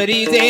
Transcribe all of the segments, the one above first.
ಹರಿದೇ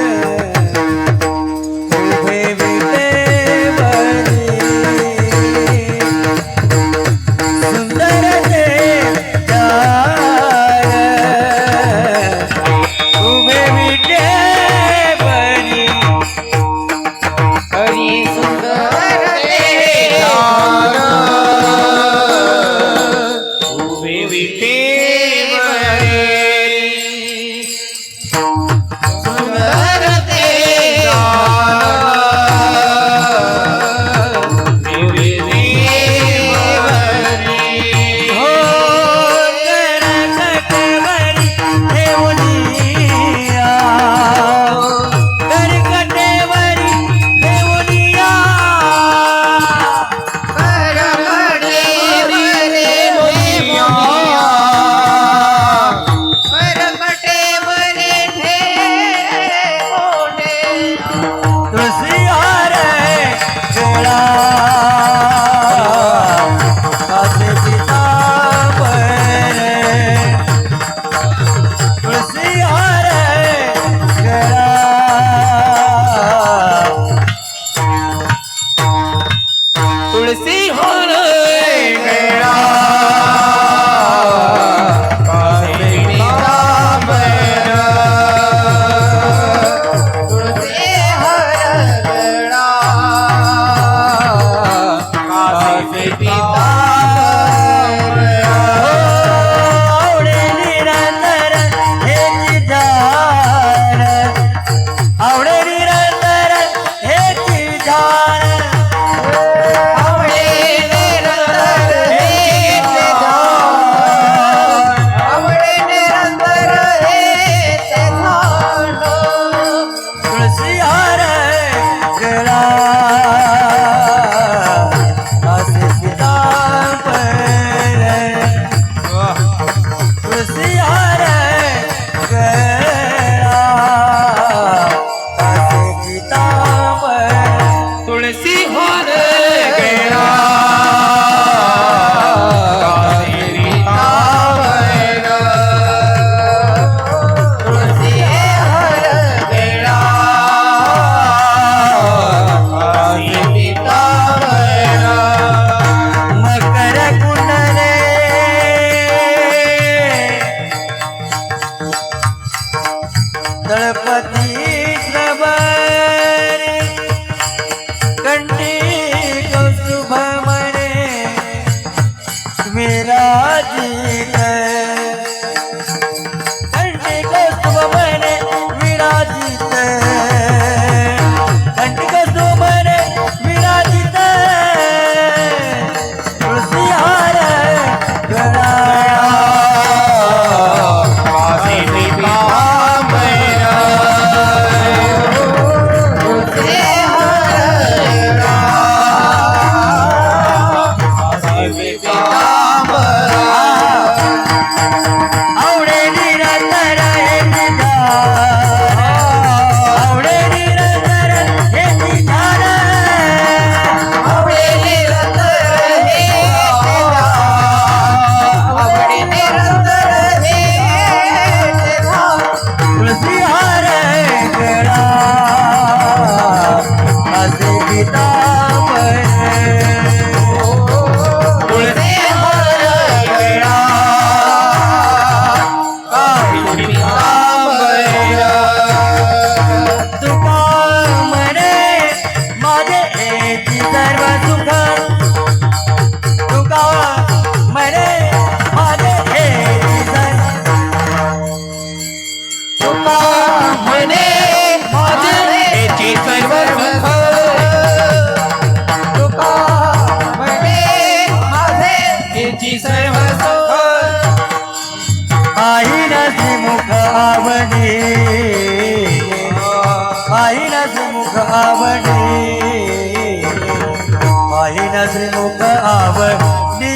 श्रीमुख आवडे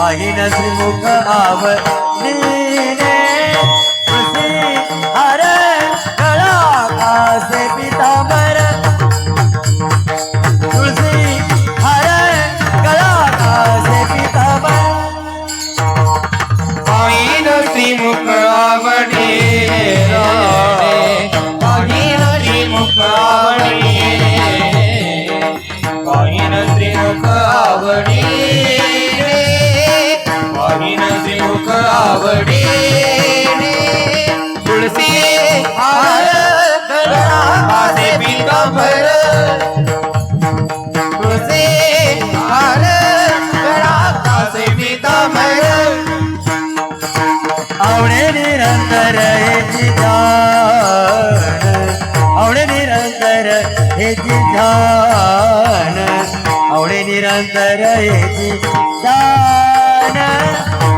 आई नसे मुख आवडे आई गळा पितांबर तुळशी हर गळा कासे पितांबर पाहिन श्रीमुख आवडे पाहिन श्रीमुख आवडे पाहिन श्रीमुख आवडे पाहिन श्रीमुख आवडे माझे पितांबर हार गळा पितांबर आवडे निरंतर हेची आवडे निरंतर हेची ध्यान आवडे निरंतर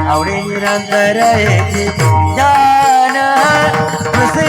आवडे निरंतर तुझे